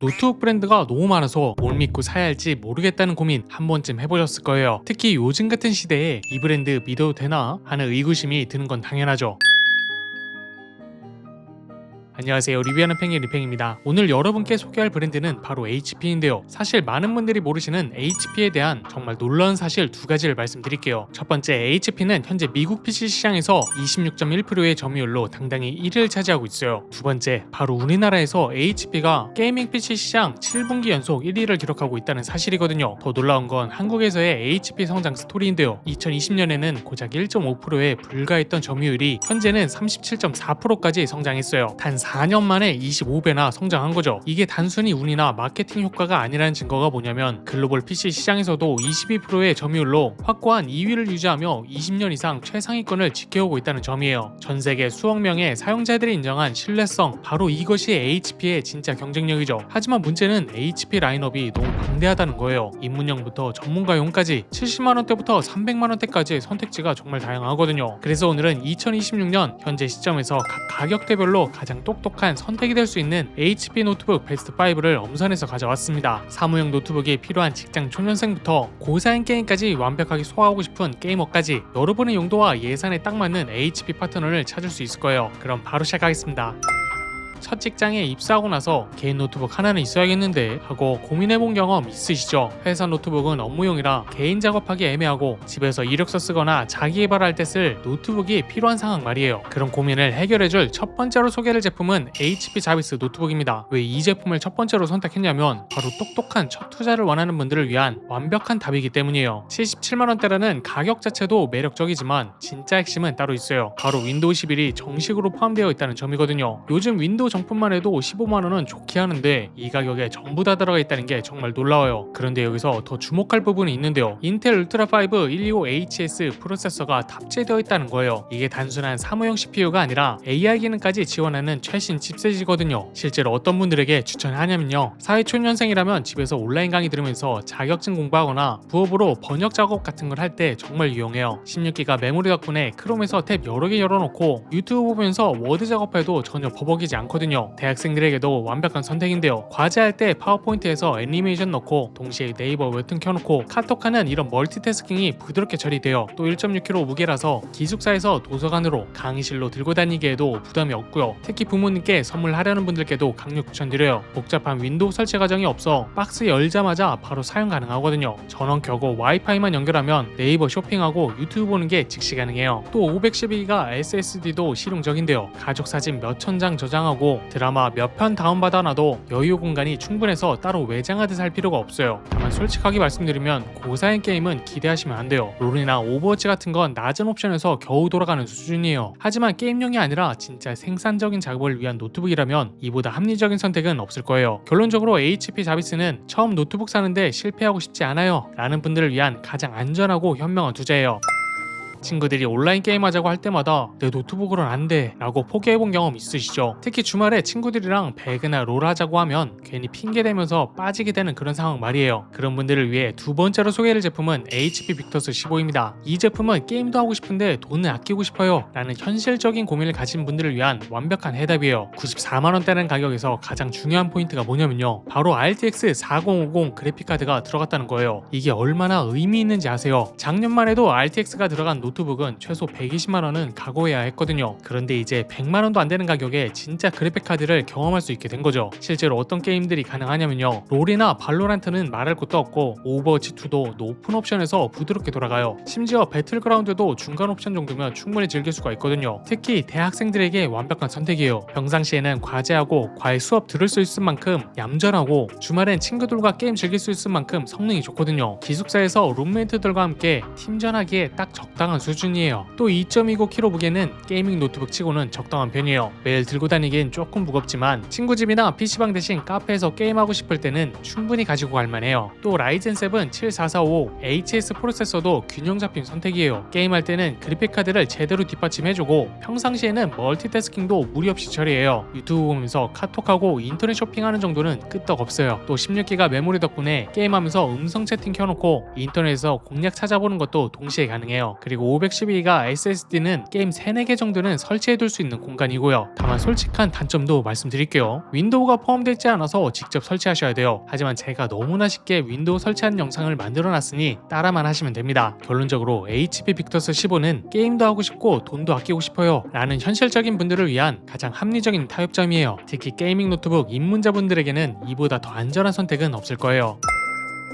노트북 브랜드가 너무 많아서 뭘 믿고 사야 할지 모르겠다는 고민 한 번쯤 해보셨을 거예요. 특히 요즘 같은 시대에 이 브랜드 믿어도 되나 하는 의구심이 드는 건 당연하죠. 안녕하세요. 리뷰하는 팽이 리팽입니다. 오늘 여러분께 소개할 브랜드는 바로 HP인데요. 사실 많은 분들이 모르시는 HP에 대한 정말 놀라운 사실 두 가지를 말씀드릴게요. 첫 번째 HP는 현재 미국 PC 시장에서 26.1%의 점유율로 당당히 1위를 차지하고 있어요. 두 번째 바로 우리나라에서 HP가 게이밍 PC 시장 7분기 연속 1위를 기록하고 있다는 사실이거든요. 더 놀라운 건 한국에서의 HP 성장 스토리인데요. 2020년에는 고작 1.5%에 불과했던 점유율이 현재는 37.4%까지 성장했어요. 단 4년 만에 25배나 성장한 거죠. 이게 단순히 운이나 마케팅 효과가 아니라는 증거가 뭐냐면 글로벌 PC 시장에서도 22%의 점유율로 확고한 2위를 유지하며 20년 이상 최상위권을 지켜오고 있다는 점이에요. 전 세계 수억 명의 사용자들이 인정한 신뢰성, 바로 이것이 HP의 진짜 경쟁력이죠. 하지만 문제는 HP 라인업이 너무 방대하다는 거예요. 입문용부터 전문가용까지 70만 원대부터 300만 원대까지의 선택지가 정말 다양하거든요. 그래서 오늘은 2026년 현재 시점에서 각 가격대별로 가장 똑 똑한 선택이 될 수 있는 HP 노트북 베스트 5를 엄선해서 가져왔습니다. 사무용 노트북이 필요한 직장 초년생부터 고사양 게임까지 완벽하게 소화하고 싶은 게이머까지 여러분의 용도와 예산에 딱 맞는 HP 파트너를 찾을 수 있을 거예요. 그럼 바로 시작하겠습니다. 첫 직장에 입사하고 나서 개인 노트북 하나는 있어야겠는데 하고 고민해본 경험 있으시죠? 회사 노트북은 업무용이라 개인 작업하기 애매하고 집에서 이력서 쓰거나 자기 개발할 때 쓸 노트북이 필요한 상황 말이에요. 그런 고민을 해결해줄 첫 번째로 소개할 제품은 HP 자비스 노트북입니다. 왜 이 제품을 첫 번째로 선택했냐면 바로 똑똑한 첫 투자를 원하는 분들을 위한 완벽한 답이기 때문이에요. 77만 원대라는 가격 자체도 매력적이지만 진짜 핵심은 따로 있어요. 바로 윈도우 11이 정식으로 포함되어 있다는 점이거든요. 요즘 윈도우 정품만 해도 15만 원은 좋게 하는데 이 가격에 전부 다 들어가 있다는 게 정말 놀라워요. 그런데 여기서 더 주목할 부분이 있는데요. 인텔 울트라 5 125HS 프로세서가 탑재되어 있다는 거예요. 이게 단순한 사무용 CPU가 아니라 AI 기능까지 지원하는 최신 칩셋이거든요. 실제로 어떤 분들에게 추천하냐면요. 사회초년생이라면 집에서 온라인 강의 들으면서 자격증 공부하거나 부업으로 번역 작업 같은 걸 할 때 정말 유용해요. 16기가 메모리 덕분에 크롬에서 탭 여러 개 열어놓고 유튜브 보면서 워드 작업해도 전혀 버벅이지 않거든요. 대학생들에게도 완벽한 선택인데요. 과제할 때 파워포인트에서 애니메이션 넣고 동시에 네이버 웹툰 켜놓고 카톡하는 이런 멀티태스킹이 부드럽게 처리돼요. 또 1.6kg 무게라서 기숙사에서 도서관으로 강의실로 들고 다니기에도 부담이 없고요. 특히 부모님께 선물하려는 분들께도 강력 추천드려요. 복잡한 윈도우 설치 과정이 없어 박스 열자마자 바로 사용 가능하거든요. 전원 켜고 와이파이만 연결하면 네이버 쇼핑하고 유튜브 보는 게 즉시 가능해요. 또 512기가 SSD도 실용적인데요. 가족 사진 몇 천 장 저장하고 드라마 몇 편 다운받아놔도 여유 공간이 충분해서 따로 외장하듯 할 필요가 없어요. 다만 솔직하게 말씀드리면 고사양 게임은 기대하시면 안 돼요. 롤이나 오버워치 같은 건 낮은 옵션에서 겨우 돌아가는 수준이에요. 하지만 게임용이 아니라 진짜 생산적인 작업을 위한 노트북이라면 이보다 합리적인 선택은 없을 거예요. 결론적으로 HP 자비스는 처음 노트북 사는데 실패하고 싶지 않아요. 라는 분들을 위한 가장 안전하고 현명한 투자예요. 친구들이 온라인 게임 하자고 할 때마다 내 노트북으로는 안돼 라고 포기해본 경험 있으시죠? 특히 주말에 친구들이랑 배그나 롤 하자고 하면 괜히 핑계 대면서 빠지게 되는 그런 상황 말이에요. 그런 분들을 위해 두 번째로 소개할 제품은 HP 빅터스 15입니다. 이 제품은 게임도 하고 싶은데 돈을 아끼고 싶어요 라는 현실적인 고민을 가진 분들을 위한 완벽한 해답이에요. 94만원대라는 가격에서 가장 중요한 포인트가 뭐냐면요. 바로 RTX 4050 그래픽카드가 들어갔다는 거예요. 이게 얼마나 의미 있는지 아세요? 작년만 해도 RTX가 들어간 노트북은 최소 120만 원은 각오해야 했거든요. 그런데 이제 100만 원도 안 되는 가격에 진짜 그래픽 카드를 경험할 수 있게 된 거죠. 실제로 어떤 게임들이 가능하냐면요. 롤이나 발로란트는 말할 것도 없고 오버워치 2도 높은 옵션에서 부드럽게 돌아가요. 심지어 배틀그라운드도 중간 옵션 정도면 충분히 즐길 수가 있거든요. 특히 대학생들에게 완벽한 선택이에요. 평상시에는 과제하고 과외 수업 들을 수 있을 만큼 얌전하고 주말엔 친구들과 게임 즐길 수 있을 만큼 성능이 좋거든요. 기숙사에서 룸메이트들과 함께 팀전하기에 딱 적당한 수준이에요. 또 2.29kg 무게는 게이밍 노트북 치고는 적당한 편이에요. 매일 들고 다니긴 조금 무겁지만 친구 집이나 PC방 대신 카페에서 게임하고 싶을 때는 충분히 가지고 갈 만해요. 또 라이젠 7 7445 HS 프로세서도 균형 잡힌 선택이에요. 게임할 때는 그래픽 카드를 제대로 뒷받침해주고 평상시에는 멀티태스킹도 무리 없이 처리해요. 유튜브 보면서 카톡하고 인터넷 쇼핑하는 정도는 끄떡 없어요. 또 16기가 메모리 덕분에 게임하면서 음성 채팅 켜놓고 인터넷에서 공략 찾아보는 것도 동시에 가능해요. 그리고 512가 SSD는 게임 3, 4개 정도는 설치해둘 수 있는 공간이고요. 다만 솔직한 단점도 말씀드릴게요. 윈도우가 포함되어 있지 않아서 직접 설치하셔야 돼요. 하지만 제가 너무나 쉽게 윈도우 설치한 영상을 만들어놨으니 따라만 하시면 됩니다. 결론적으로 HP 빅터스 15는 게임도 하고 싶고 돈도 아끼고 싶어요. 라는 현실적인 분들을 위한 가장 합리적인 타협점이에요. 특히 게이밍 노트북 입문자분들에게는 이보다 더 안전한 선택은 없을 거예요.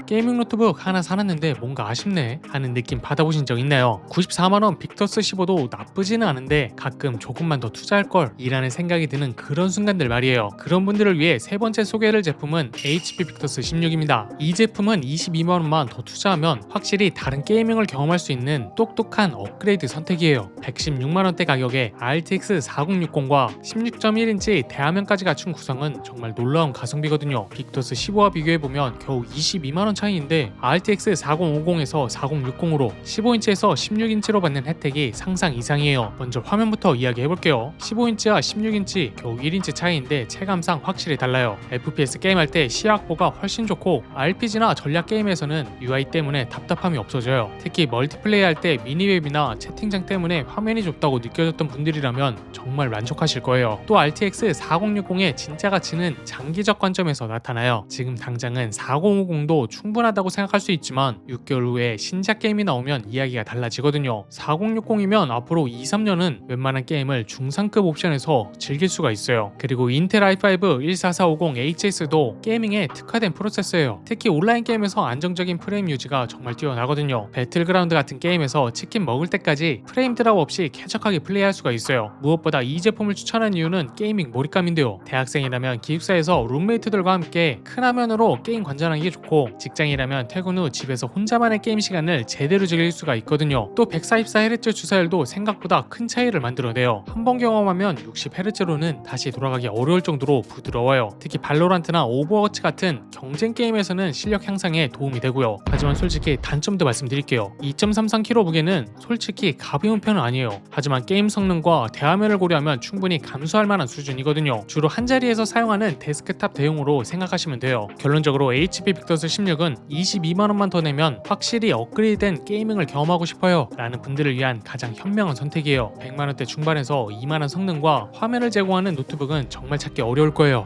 게이밍 노트북 하나 사놨는데 뭔가 아쉽네 하는 느낌 받아보신 적 있나요? 94만원 빅터스 15도 나쁘지는 않은데 가끔 조금만 더 투자할 걸 이라는 생각이 드는 그런 순간들 말이에요. 그런 분들을 위해 세 번째 소개할 제품은 HP 빅터스 16입니다. 이 제품은 22만원만 더 투자하면 확실히 다른 게이밍을 경험할 수 있는 똑똑한 업그레이드 선택이에요. 116만원대 가격에 RTX 4060과 16.1인치 대화면까지 갖춘 구성은 정말 놀라운 가성비거든요. 빅터스 15와 비교해보면 겨우 22만원 차이인데 RTX 4050에서 4060으로 15인치에서 16인치로 받는 혜택이 상상 이상이에요. 먼저 화면부터 이야기해볼게요. 15인치와 16인치 겨우 1인치 차이인데 체감상 확실히 달라요. FPS 게임할 때 시야 확보가 훨씬 좋고 RPG나 전략 게임에서는 UI 때문에 답답함이 없어져요. 특히 멀티플레이 할 때 미니맵이나 채팅창 때문에 화면이 좁다고 느껴졌던 분들이라면 정말 만족하실 거예요. 또 RTX 4060의 진짜 가치는 장기적 관점에서 나타나요. 지금 당장은 4050도 충 분하다고 생각할 수 있지만 6개월 후에 신작 게임이 나오면 이야기가 달라지거든요. 4060이면 앞으로 2, 3년은 웬만한 게임을 중상급 옵션에서 즐길 수가 있어요. 그리고 인텔 i5 14450HS도 게이밍에 특화된 프로세서예요. 특히 온라인 게임에서 안정적인 프레임 유지가 정말 뛰어나거든요. 배틀그라운드 같은 게임에서 치킨 먹을 때까지 프레임 드랍 없이 쾌적하게 플레이할 수가 있어요. 무엇보다 이 제품을 추천한 이유는 게이밍 몰입감인데요. 대학생이라면 기숙사에서 룸메이트들과 함께 큰 화면으로 게임 관전하기 좋고 직장이라면 퇴근 후 집에서 혼자만의 게임 시간을 제대로 즐길 수가 있거든요. 또 144Hz 주사율도 생각보다 큰 차이를 만들어내요. 한 번 경험하면 60Hz로는 다시 돌아가기 어려울 정도로 부드러워요. 특히 발로란트나 오버워치 같은 경쟁 게임에서는 실력 향상에 도움이 되고요. 하지만 솔직히 단점도 말씀드릴게요. 2.33kg 무게는 솔직히 가벼운 편은 아니에요. 하지만 게임 성능과 대화면을 고려하면 충분히 감수할 만한 수준이거든요. 주로 한 자리에서 사용하는 데스크탑 대용으로 생각하시면 돼요. 결론적으로 HP 빅터스 16은 22만 원만 더 내면 확실히 업그레이드된 게이밍을 경험하고 싶어요. 라는 분들을 위한 가장 현명한 선택이에요. 100만 원대 중반에서 2만 원 성능과 화면을 제공하는 노트북은 정말 찾기 어려울 거예요.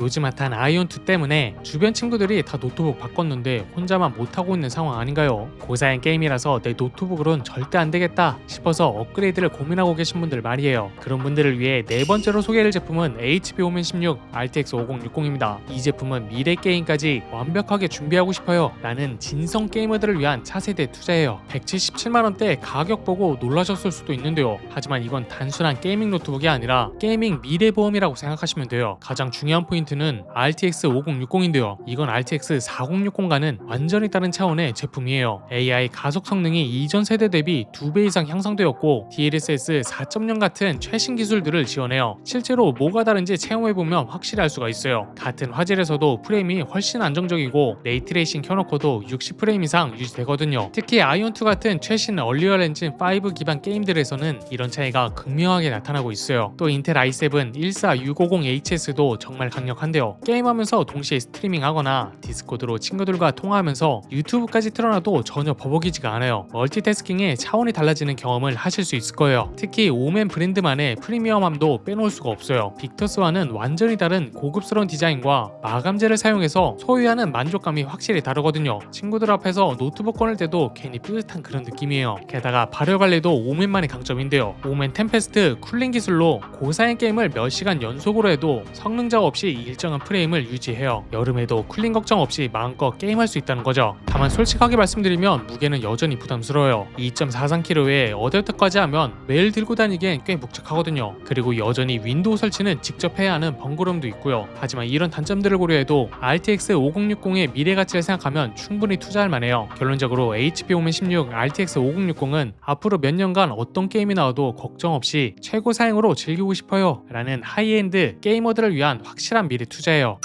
요즘 핫한 아이온2 때문에 주변 친구들이 다 노트북 바꿨는데 혼자만 못하고 있는 상황 아닌가요? 고사양 게임이라서 내 노트북으론 절대 안 되겠다 싶어서 업그레이드를 고민하고 계신 분들 말이에요. 그런 분들을 위해 네 번째로 소개할 제품은 HP 오멘 16 RTX 5060입니다. 이 제품은 미래 게임까지 완벽하게 준비하고 싶어요. 라는 진성 게이머들을 위한 차세대 투자예요. 177만원대 가격 보고 놀라셨을 수도 있는데요. 하지만 이건 단순한 게이밍 노트북이 아니라 게이밍 미래 보험이라고 생각하시면 돼요. 가장 중요한 포인트 는 RTX 5060인데요. 이건 RTX 4060과는 완전히 다른 차원의 제품이에요. AI 가속 성능이 이전 세대 대비 2배 이상 향상되었고 DLSS 4.0 같은 최신 기술들을 지원해요. 실제로 뭐가 다른지 체험해보면 확실히 알 수가 있어요. 같은 화질에서도 프레임이 훨씬 안정적이고 레이트레이싱 켜놓고도 60프레임 이상 유지되거든요. 특히 아이온2 같은 최신 얼리얼 엔진 5 기반 게임들에서는 이런 차이가 극명하게 나타나고 있어요. 또 인텔 i7 14650HS도 정말 강력한 데요. 게임하면서 동시에 스트리밍하거나 디스코드로 친구들과 통화하면서 유튜브까지 틀어놔도 전혀 버벅이지가 않아요. 멀티태스킹에 차원이 달라지는 경험을 하실 수 있을 거예요. 특히 오멘 브랜드만의 프리미엄함도 빼놓을 수가 없어요. 빅터스와는 완전히 다른 고급스러운 디자인과 마감재를 사용해서 소유하는 만족감이 확실히 다르거든요. 친구들 앞에서 노트북 꺼낼 때도 괜히 뿌듯한 그런 느낌이에요. 게다가 발열 관리도 오멘만의 강점인데요. 오멘 템페스트 쿨링 기술로 고사양 게임을 몇 시간 연속으로 해도 성능 저하 없이 일정한 프레임을 유지해요. 여름에도 쿨링 걱정 없이 마음껏 게임할 수 있다는 거죠. 다만 솔직하게 말씀드리면 무게는 여전히 부담스러워요. 2.43kg에 어댑터까지 하면 매일 들고 다니기엔 꽤 묵직하거든요. 그리고 여전히 윈도우 설치는 직접 해야 하는 번거로움도 있고요. 하지만 이런 단점들을 고려해도 RTX 5060의 미래 가치를 생각하면 충분히 투자할 만해요. 결론적으로 HP 오멘 16 RTX 5060은 앞으로 몇 년간 어떤 게임이 나와도 걱정 없이 최고 사양으로 즐기고 싶어요. 라는 하이엔드 게이머들을 위한 확실한 미래 투자예요.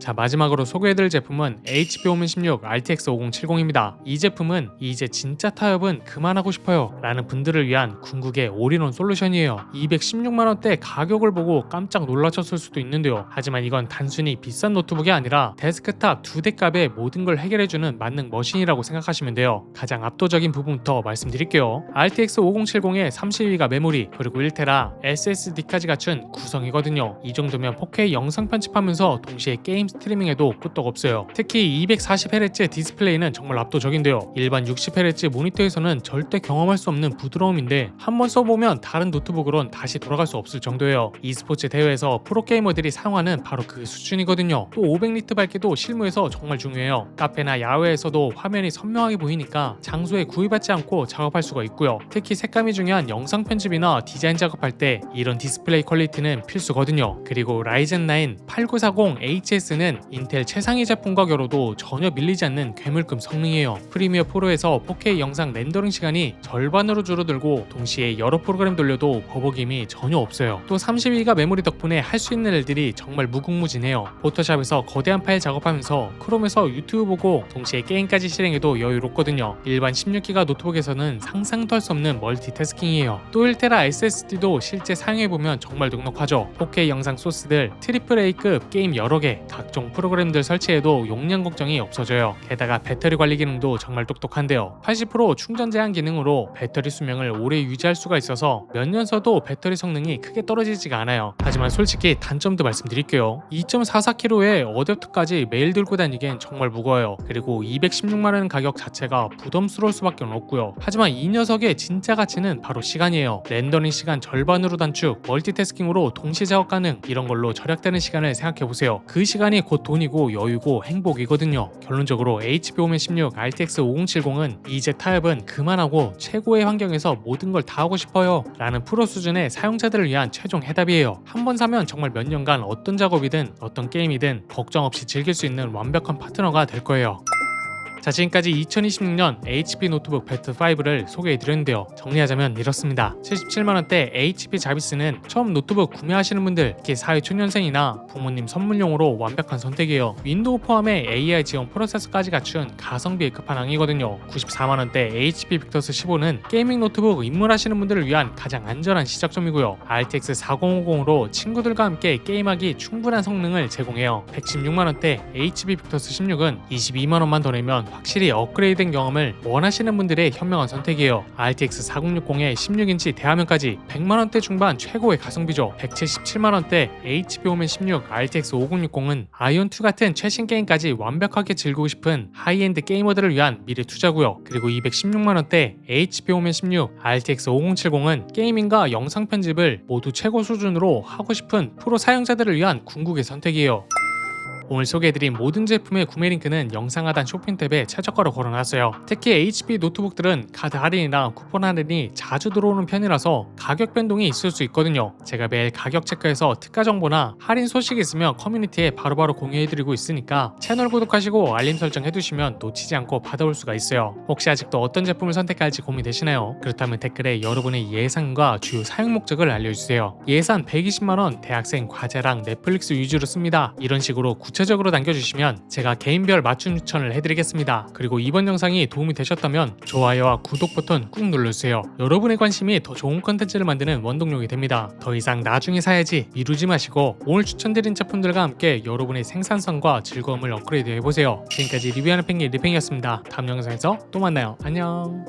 자 마지막으로 소개해드릴 제품은 HP 오멘 16 RTX 5070입니다. 이 제품은 이제 진짜 타협은 그만하고 싶어요 라는 분들을 위한 궁극의 올인원 솔루션이에요. 216만원대 가격을 보고 깜짝 놀라셨을 수도 있는데요. 하지만 이건 단순히 비싼 노트북이 아니라 데스크탑 두 대 값에 모든 걸 해결해주는 만능 머신이라고 생각하시면 돼요. 가장 압도적인 부분부터 말씀드릴게요. RTX 5070에 32기가 메모리 그리고 1테라 SSD까지 갖춘 구성이거든요. 이 정도면 4K 영상 편집하면서 동시에 게임 스트리밍에도 끄떡 없어요. 특히 240Hz 디스플레이는 정말 압도적인데요. 일반 60Hz 모니터에서는 절대 경험할 수 없는 부드러움인데 한번 써보면 다른 노트북으론 다시 돌아갈 수 없을 정도예요. e스포츠 대회에서 프로게이머들이 사용하는 바로 그 수준이거든요. 또 500니트 밝기도 실무에서 정말 중요해요. 카페나 야외에서도 화면이 선명하게 보이니까 장소에 구애받지 않고 작업할 수가 있고요. 특히 색감이 중요한 영상 편집이나 디자인 작업할 때 이런 디스플레이 퀄리티는 필수거든요. 그리고 라이젠 9 8940HS는 인텔 최상위 제품과 겨뤄도 전혀 밀리지 않는 괴물급 성능이에요. 프리미어 프로에서 4K 영상 렌더링 시간이 절반으로 줄어들고 동시에 여러 프로그램 돌려도 버벅임이 전혀 없어요. 또 32기가 메모리 덕분에 할 수 있는 일들이 정말 무궁무진해요. 포토샵에서 거대한 파일 작업하면서 크롬에서 유튜브 보고 동시에 게임까지 실행해도 여유롭거든요. 일반 16기가 노트북에서는 상상도 할 수 없는 멀티태스킹이에요. 또 1테라 SSD도 실제 사용해보면 정말 넉넉하죠. 4K 영상 소스들, AAA급 게임 여러 개, 각종 프로그램들 설치해도 용량 걱정이 없어져요. 게다가 배터리 관리 기능도 정말 똑똑한데요. 80% 충전 제한 기능으로 배터리 수명을 오래 유지할 수가 있어서 몇 년 써도 배터리 성능이 크게 떨어지지가 않아요. 하지만 솔직히 단점도 말씀드릴게요. 2.44kg에 어댑터까지 매일 들고 다니기엔 정말 무거워요. 그리고 216만원 가격 자체가 부담스러울 수밖에 없고요. 하지만 이 녀석의 진짜 가치는 바로 시간이에요. 렌더링 시간 절반으로 단축, 멀티태스킹으로 동시 작업 가능 이런 걸로 절약되는 시간을 생각해 보세요. 그 시간이 곧 돈이고 여유고 행복이거든요. 결론적으로 HP 오멘 16 RTX 5070은 이제 타협은 그만하고 최고의 환경에서 모든 걸 다 하고 싶어요. 라는 프로 수준의 사용자들을 위한 최종 해답이에요. 한 번 사면 정말 몇 년간 어떤 작업이든 어떤 게임이든 걱정 없이 즐길 수 있는 완벽한 파트너가 될 거예요. 자 지금까지 2026년 HP 노트북 배트 5를 소개해드렸는데요. 정리하자면 이렇습니다. 77만원대 HP 자비스는 처음 노트북 구매하시는 분들 특히 사회 초년생이나 부모님 선물용으로 완벽한 선택이에요. 윈도우 포함에 AI 지원 프로세서까지 갖춘 가성비의 끝판왕이거든요. 94만원대 HP 빅터스 15는 게이밍 노트북 입문하시는 분들을 위한 가장 안전한 시작점이고요. RTX 4050으로 친구들과 함께 게임하기 충분한 성능을 제공해요. 116만원대 HP 빅터스 16은 22만원만 더 내면 확실히 업그레이드된 경험을 원하시는 분들의 현명한 선택이에요. RTX 4060에 16인치 대화면까지 100만원대 중반 최고의 가성비죠. 177만원대 HP 오멘 16 RTX 5060은 아이온2 같은 최신 게임까지 완벽하게 즐기고 싶은 하이엔드 게이머들을 위한 미래 투자고요. 그리고 216만원대 HP 오멘 16 RTX 5070은 게이밍과 영상 편집을 모두 최고 수준으로 하고 싶은 프로 사용자들을 위한 궁극의 선택이에요. 오늘 소개해드린 모든 제품의 구매 링크는 영상 하단 쇼핑 탭에 최저가로 걸어놨어요. 특히 HP 노트북들은 카드 할인이나 쿠폰 할인이 자주 들어오는 편이라서 가격 변동이 있을 수 있거든요. 제가 매일 가격 체크해서 특가 정보나 할인 소식이 있으면 커뮤니티에 바로바로 공유해드리고 있으니까 채널 구독하시고 알림 설정 해두시면 놓치지 않고 받아올 수가 있어요. 혹시 아직도 어떤 제품을 선택할지 고민되시나요? 그렇다면 댓글에 여러분의 예상과 주요 사용 목적을 알려주세요. 예산 120만원 대학생 과제랑 넷플릭스 위주로 씁니다. 이런 식으로 구체적으로 남겨주시면 제가 개인별 맞춤 추천을 해드리겠습니다. 그리고 이번 영상이 도움이 되셨다면 좋아요와 구독 버튼 꾹 눌러주세요. 여러분의 관심이 더 좋은 컨텐츠를 만드는 원동력이 됩니다. 더 이상 나중에 사야지 미루지 마시고 오늘 추천드린 제품들과 함께 여러분의 생산성과 즐거움을 업그레이드 해보세요. 지금까지 리뷰하는 pen기 리팽이었습니다. 다음 영상에서 또 만나요. 안녕.